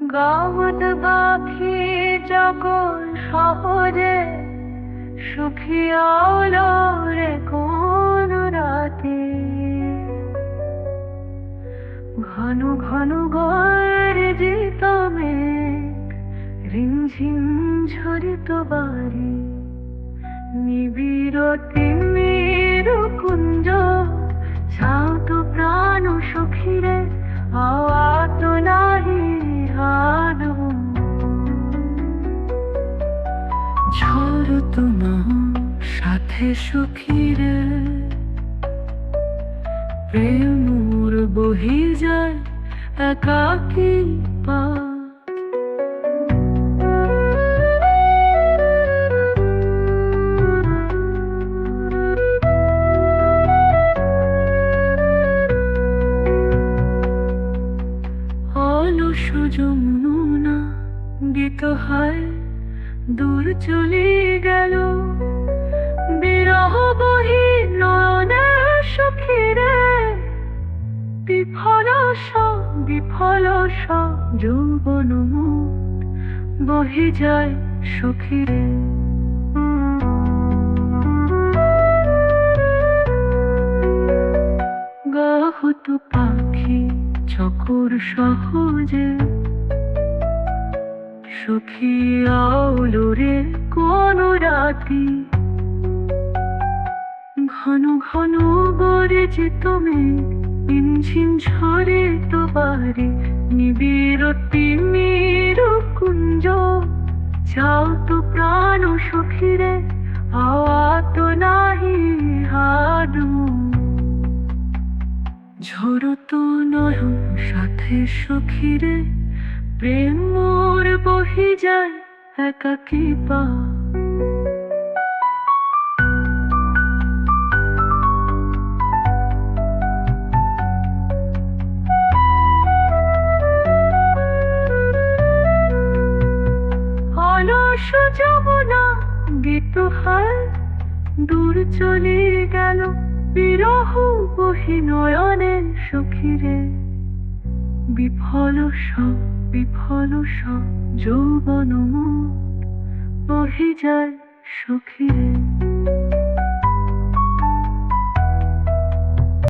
গাওত পাখি যখন শহরে সুখী আলো রে কোন রাতে ঘন ঘন গর্জিত মেঘ, রিমঝিম ঝরিত বাড়ি নিবিড় তিমির কুঞ্জ ঝড় তোমার সাথে সখীরে প্রেমর বহি যায় একাকি পা। অলস যমুনা গীত হয় দূর চলে গেল। বিরহ বহি নয়নে সখীরে। বিফল বিফল যৌবন বহি যায় সখীরে। গাহত পাখি চকর সহজে সুখী আলোরে কোন রাতি? ঘন ঘন গড়ে যে তুমি ইঞ্জিন ঝরে তো বাড়ি। নিবিড় তিমির কুঞ্জ যাও তো প্রাণ সখীরে, আওয়াত নাহি হানু ঝড় তো নয়ন সাথে সখীরে, প্রেম বহি যায় একাকি পা। অলস হয়, দূর চলে গেল বিরহ বহি নয়নের সখীরে। বিফল সব বিফল সব যৌবন বহি যায় সখীরে